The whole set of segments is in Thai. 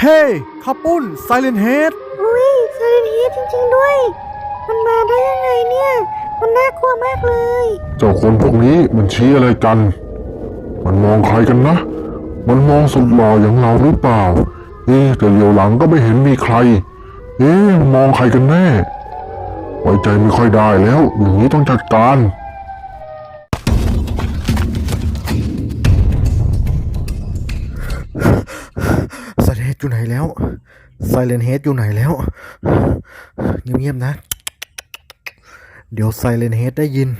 เฮ้ข้าวปุ้นไซเลนเฮดอุ้ยซาเลนเฮดจริงๆด้วย มันมาได้ยังไงเนี่ย มันน่ากลัวมากเลย เจ้าคนพวกนี้มันชี้อะไรกัน มันมองใครกันนะ มันมองสุดหล่ออย่างเราหรือเปล่า เอ๊ะแต่เหลียวหลังก็ไม่เห็นมีใคร เอ๊ะมองใครกันแน่ ไว้ใจไม่ค่อยได้แล้ว อย่างนี้ต้องจัดการ อยู่ไหนแล้วไซเลนเฮดอยู่ไหนแล้ว เงียบๆนะ เดี๋ยวไซเลนเฮดได้ยิน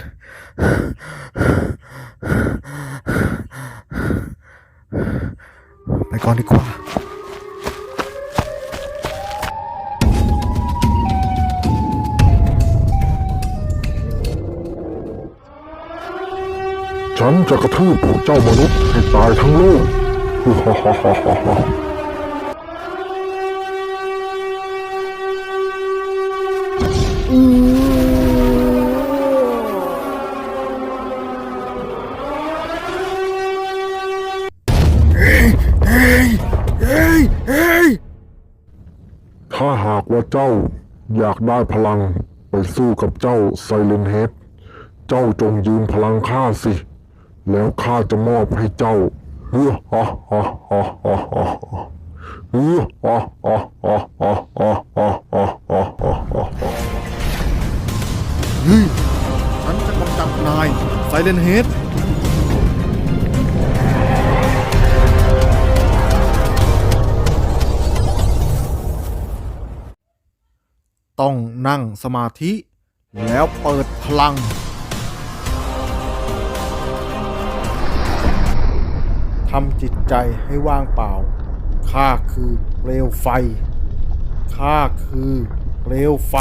ไปก่อนดีกว่าฉันจะกระทืบพวกเจ้ามนุษย์ให้ตายทั้งโลกฮ้ยเฮ้ยเฮ้ย ถ้าหากว่าเจ้าอยากได้พลังไปสู้กับเจ้าไซเลนเฮด เจ้าจงยืมพลังข้าสิ แล้วข้าจะมอบให้เจ้าเฮ้อฮ่าฮ่าฮ่าฮ่าฮ่าเฮ้อฮ่าฮ่าฮ่าฮ่าายไซเลนเฮดต้องนั่งสมาธิ แล้วเปิดพลัง ทำจิตใจให้ว่างเปล่า ข้าคือเปลวไฟ ข้าคือเปลวไฟ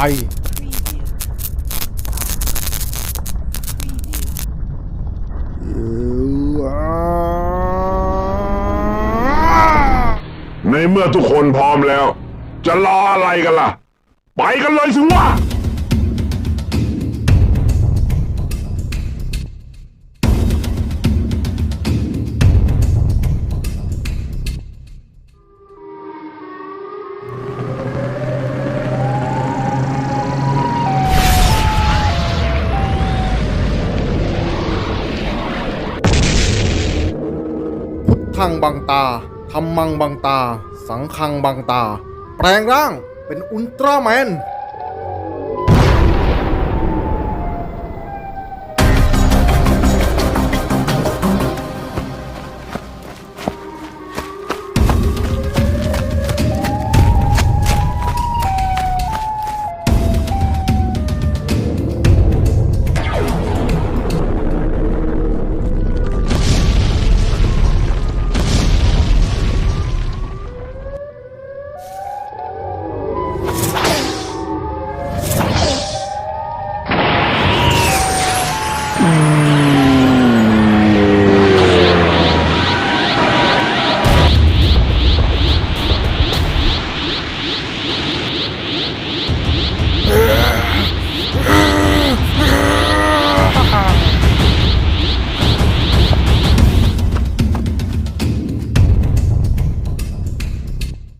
ในเมื่อทุกคนพร้อมแล้ว จะรออะไรกันล่ะ ไปกันเลยสิวะพุทธังบังตา ทำมังบังตา สังคังบังตา แปลงร่างเป็นอุลตร้าแมน